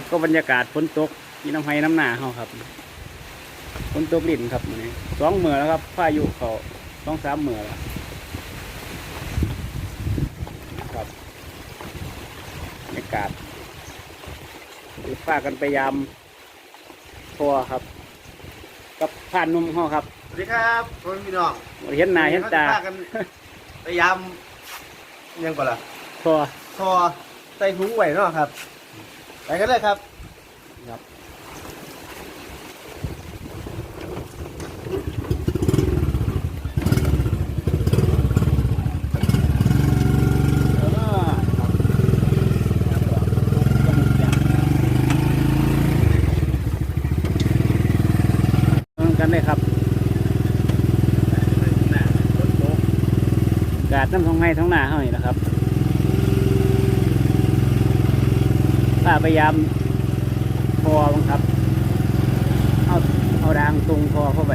บกับบรรยากาศฝนตกที่น้ำไห้น้ำหนาเขาครับฝนตกลิ่นครับมื้อนี้สองเมื่อแล้วครับพายุเขาสองสามเมื่อแล้วครับบรรยากาศพากันไปยามทัวร์ครับ กับผ่านนุ่มห้อครับสวัสดีครับพ่อแม่พี่น้องบ่ได้เห็นหน้าเห็นตาพกันพยายามยังก่อนล่ะทัวร์ทอใส่ถุงไว้เนาะครับ ไปกันเลยครับครับกันเลยครับกาดน้ำทองให้ท้องหน้าเฮานี่นะครับ ป้าพยายามพอบังครับ เอาเอาดางตรงพอเข้าไป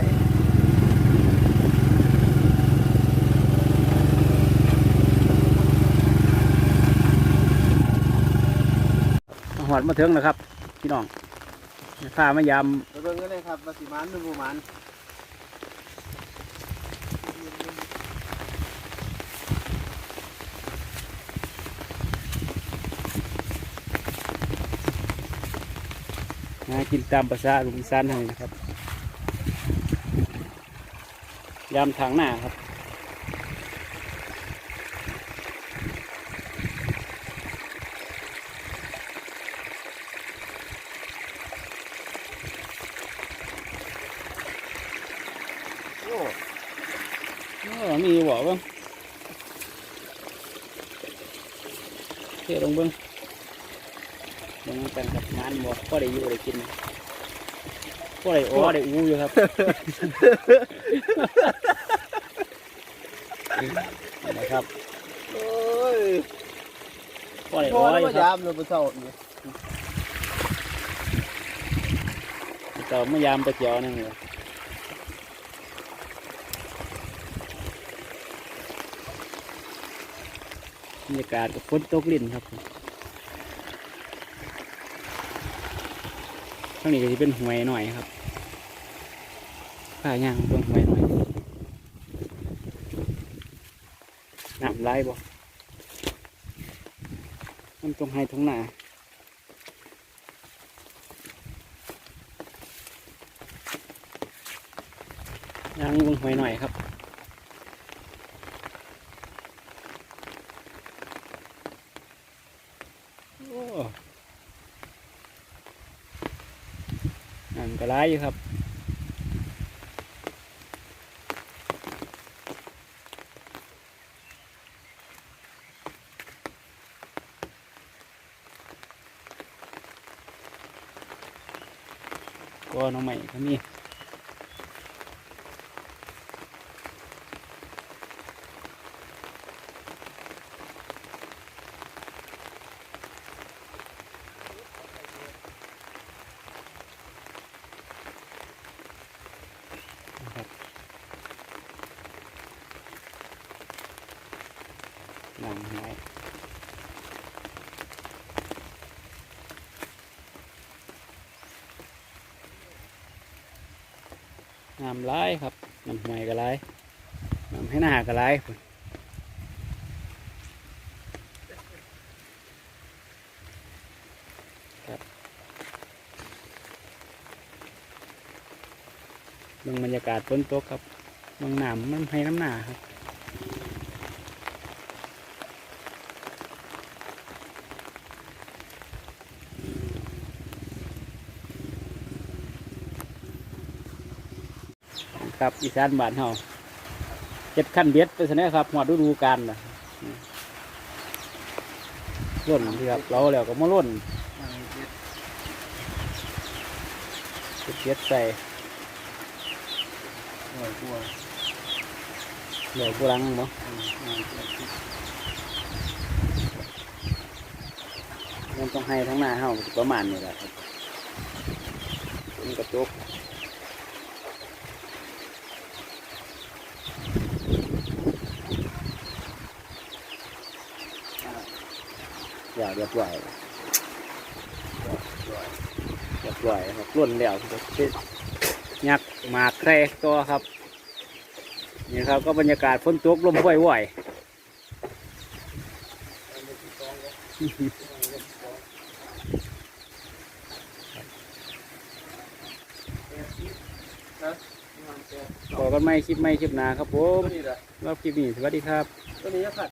หอดมาถึงแล้วครับ พี่น้องข้ามายามเบิ่งกันเลยครับมาสิมันหรือบูมัน หากินตามภาษาลุงอีสานให้นะครับ ยามทางหน้าครับมีบ่เบ้างเทลงบิ้ง เบิ้งกันครับงานบ่ก็ได้อยู่ได้กินก็ได้อ้อได้อู้อยู่ครับนี่นะครับโอ้ยก็ได้พออ้อแล้วอยู่มาครัยาบมเลยไปเศร้านี่ต่อมายามไปเจียวนั่นเลยบรรยากาศกับฝนตกลิ่นครับ ข้างนี้ก็จะเป็นหวยหน่อยครับผ้าย่างเบิ่งหวยหน่อยน้ำไหลบ่มันตรงให้ตรงหนาย่างเบิ่งหวยหน่อยครับ โอ้นั่น ก็ร้ายอยู่ครับก็น้องใหม่เขามี นำไหลน้ำไหลครับน้ำห้วยก็ไหลน้ำให้หน้าก็ไหลพุ่นครับเบิ่งบรรยากาศฝนตกครับเบิ่งน้ำมันให้น้ำหนาครับ ครับอีสานบ้านเฮาเจ็ดขั้นเบียดไปเสนอครับหอดฤดูกาลนะร่นที่ครับเราแล้วก็มาร่นเจ็ดเบียดใส่โอ้ยกลัวเหลือกูรังเนาะมันต้องให้ทั้งหน้าเฮาประมาณนี้แหละครับมันกระจก อย่าเรียบร้อยสวยเรียบร้อยครับล้วนแล้วก็สิยักหมากแครตัวครับนี่ครับก็บรรยากาศฝนตกลมว่อยๆขอกันไม่คลิปไม่คลิปหนาครับผมตัวนี้แหละรอบคลิปนี้สวัสดีครับตัวนี้จะผัด